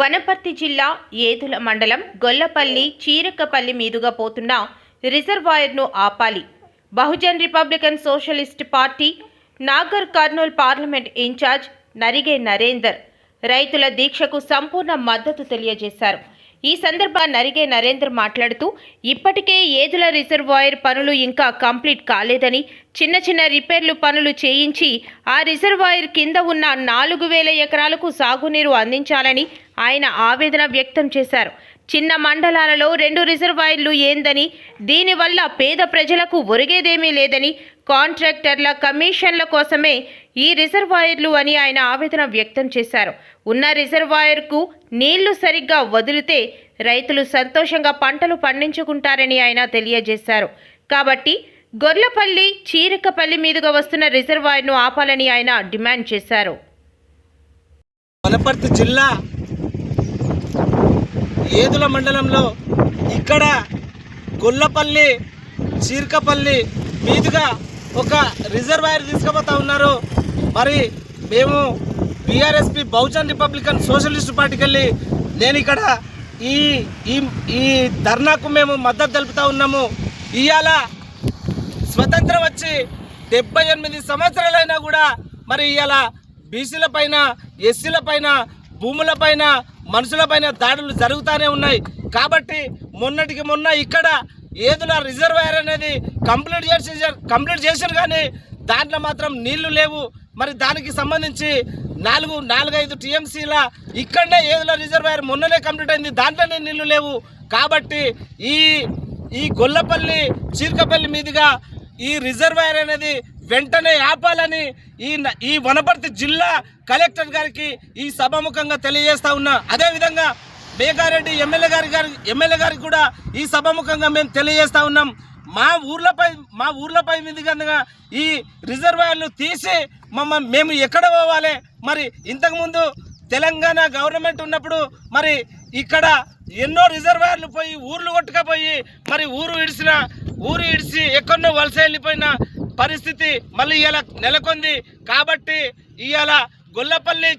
వనపర్తి జిల్లా ఏదుల మండలం గొల్లపల్లి చీరకపల్లి మీదుగా పోతున్న రిజర్వాయర్ను ఆపాలి. Bahujan republican socialist party Nagar Kurnool parliament incharge Narige Narender రైతుల దీక్షకు సంపూర్ణ మద్దతు తెలియజేశారు. ఈ సందర్భంగా నరిగే నరేందర్ మాట్లాడుతూ ఇప్పటికే ఏదుల రిజర్వాయర్ పనులు ఇంకా కంప్లీట్ కాలేదని చిన్న చిన్న రిపేర్లు పనులు చేయించి ఆ రిజర్వాయర్ కింద ఉన్న నాలుగు వేల ఎకరాలకు సాగునీరు అందించాలని ఆయన ఆవేదన వ్యక్తం చేశారు. చిన్న మండలాలలో రెండు రిజర్వాయర్లు ఏందని దీనివల్ల పేద ప్రజలకు ఒరిగేదేమీ లేదని కాంట్రాక్టర్ల కమిషన్ల కోసమే ఈ రిజర్వాయర్లు అని ఆయన ఆవేదన వ్యక్తం చేశారు. ఉన్న రిజర్వాయర్కు నీళ్ళు సరిగ్గా వదిలితే రైతులు సంతోషంగా పంటలు పండించుకుంటారని ఆయన తెలియజేశారు. కాబట్టి గొర్లపల్లి చీరకపల్లి మీదుగా వస్తున్న రిజర్వాయర్ను ఆపాలని ఆయన డిమాండ్ చేశారు. వనపర్తి జిల్లా ఏదుల మండలంలో ఇక్కడ గొల్లపల్లి చీర్కపల్లి మీదుగా ఒక రిజర్వాయర్ తీసుకుపోతా ఉన్నారు. మరి మేము బీఆర్ఎస్పి బహుజన్ రిపబ్లికన్ సోషలిస్ట్ పార్టీకి వెళ్ళి నేను ఇక్కడ ఈ ఈ ధర్నాకు మేము మద్దతు తెలుపుతా ఉన్నాము. ఇవాళ స్వతంత్రం వచ్చి డెబ్బై ఎనిమిది సంవత్సరాలైనా కూడా మరి ఇవాళ బీసీల పైన ఎస్సీల పైన భూములపైన మనుషులపైన దాడులు జరుగుతూనే ఉన్నాయి. కాబట్టి మొన్నటికి మొన్న ఇక్కడ ఏదుల రిజర్వాయర్ అనేది కంప్లీట్ చేసి కంప్లీట్ చేశారు కానీ దాంట్లో మాత్రం నీళ్ళు లేవు. మరి దానికి సంబంధించి నాలుగు నాలుగైదు టీఎంసీల ఇక్కడనే ఏదుల రిజర్వాయర్ మొన్ననే కంప్లీట్ అయింది. దాంట్లోనే నీళ్ళు లేవు. కాబట్టి ఈ ఈ గొల్లపల్లి చీర్కపల్లి మీదుగా ఈ రిజర్వాయర్ అనేది వెంటనే ఆపాలని ఈ న- ఈ వనపర్తి జిల్లా కలెక్టర్ గారికి ఈ సభాముఖంగా తెలియజేస్తా ఉన్నా. అదేవిధంగా మేఘారెడ్డి ఎమ్మెల్యే గారి గారి ఎమ్మెల్యే గారికి కూడా ఈ సభాముఖంగా మేము తెలియజేస్తా ఉన్నాం. మా ఊర్లపై మా ఊర్లపై కనుక ఈ రిజర్వాయర్లు తీసి మమ్మ మేము ఎక్కడ పోవాలి? మరి ఇంతకుముందు తెలంగాణ గవర్నమెంట్ ఉన్నప్పుడు మరి ఇక్కడ ఎన్నో రిజర్వాయర్లు పోయి ఊర్లు కొట్టుకపోయి మరి ఊరు ఇడిచిన ఊరు ఇడిచి ఎక్కడో వలస వెళ్ళిపోయిన పరిస్థితి మళ్ళీ ఇలా నెలకొంది కాబట్టి ఇవాళ గొల్లపల్లి